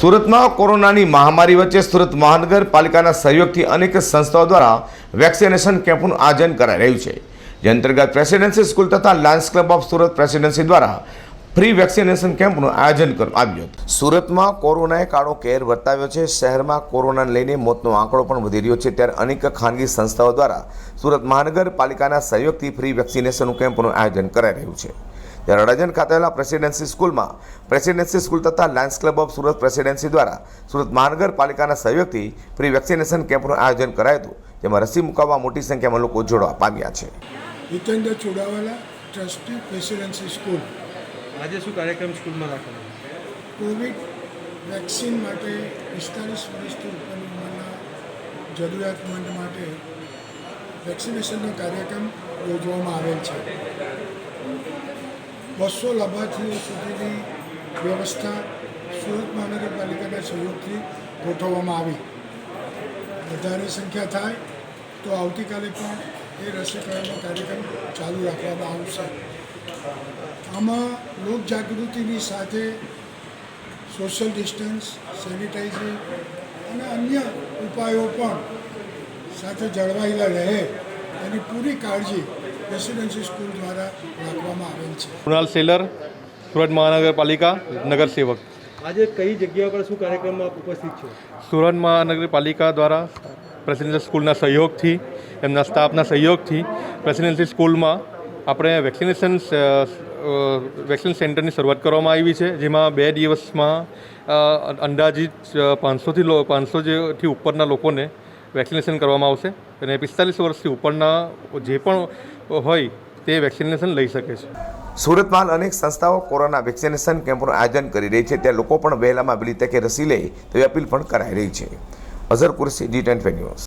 સુરતમાં કોરોનાની મહામારી વચ્ચે સુરત મહાનગરપાલિકાના સહયોગથી અનેક સંસ્થાઓ દ્વારા વેક્સિનેશન કેમ્પનું આયોજન કરાઈ રહ્યું છે. જે અંતર્ગત પ્રેસિડેન્સી સ્કૂલ તથા Lions club of Surat presidency દ્વારા ફ્રી વેક્સિનેશન કેમ્પનું આયોજન કરવામાં આવ્યું હતું. સુરતમાં કોરોનાએ કાળો કેર વર્તાવ્યો છે. શહેરમાં કોરોનાને લઈને મોતનો આંકડો પણ વધી રહ્યો છે. ત્યારે અનેક ખાનગી સંસ્થાઓ દ્વારા સુરત મહાનગરપાલિકાના સહયોગથી ફ્રી વેક્સિનેશન કેમ્પનું આયોજન કરાઈ રહ્યું છે. ત્યારે અડાજણ ખાતે આવેલા પ્રેસિડેન્સી સ્કૂલમાં પ્રેસિડેન્સી સ્કૂલ તથા Lions Club of Surat Presidency દ્વારા સુરત મહાનગરપાલિકાના સહયોગથી ફ્રી વેક્સિનેશન કેમ્પનું આયોજન કરાયું હતું જેમાં રસી મુકાવવા મોટી સંખ્યામાં લોકો જોડવા પામ્યા છે. Hitendra Chudawala trustee Presidency School. આજે શું કાર્યક્રમ સ્કૂલમાં રાખવાનો કોવિડ વેક્સિન માટે પિસ્તાલીસ વર્ષથી ઉપરની ઉંમરના જરૂરિયાતમંદ માટે વેક્સિનેશનનો કાર્યક્રમ યોજવામાં આવેલ છે. બસો લાભાર્થીઓ સુધીની વ્યવસ્થા સુરત મહાનગરપાલિકાના સહયોગથી ગોઠવવામાં આવી. વધારે સંખ્યા થાય તો આવતીકાલે પણ એ રસીકરણનો કાર્યક્રમ ચાલુ રાખવામાં આવશે. આમાં લોકજાગૃતિની સાથે સોશિયલ ડિસ્ટન્સ, સેનિટાઇઝિંગ અને અન્ય ઉપાયો પણ સાથે જળવાયેલા રહે. એની પૂરી કાળજી રેસિડેન્સી સ્કૂલ દ્વારા રાખવામાં આવેલ છે. કૃણાલ સેલર સુરત મહાનગરપાલિકા નગરસેવક. આજે કઈ જગ્યા પર શું કાર્યક્રમમાં ઉપસ્થિત છો? સુરત મહાનગરપાલિકા દ્વારા પ્રેસિડેન્સી સ્કૂલના સહયોગથી એમના સ્ટાફના સહયોગથી પ્રેસિડેન્સી સ્કૂલમાં આપણે વેક્સિનેશન વેક્સિન સેન્ટરની શરૂઆત કરવામાં આવી છે જેમાં બે દિવસમાં અંદાજિત પાંચસોથી પાંચસો જેથી ઉપરના લોકોને વેક્સિનેશન કરવામાં આવશે અને પિસ્તાલીસ વર્ષથી ઉપરના જે પણ હોય તે વેક્સિનેશન લઈ શકે છે. સુરતમાં અનેક સંસ્થાઓ કોરોના વેક્સિનેશન કેમ્પનું આયોજન કરી રહી છે. ત્યાં લોકો પણ વહેલામાં વહેલી તકે રસી લે તેવી અપીલ પણ કરાઈ રહી છે. Azhar Kursi D ten news.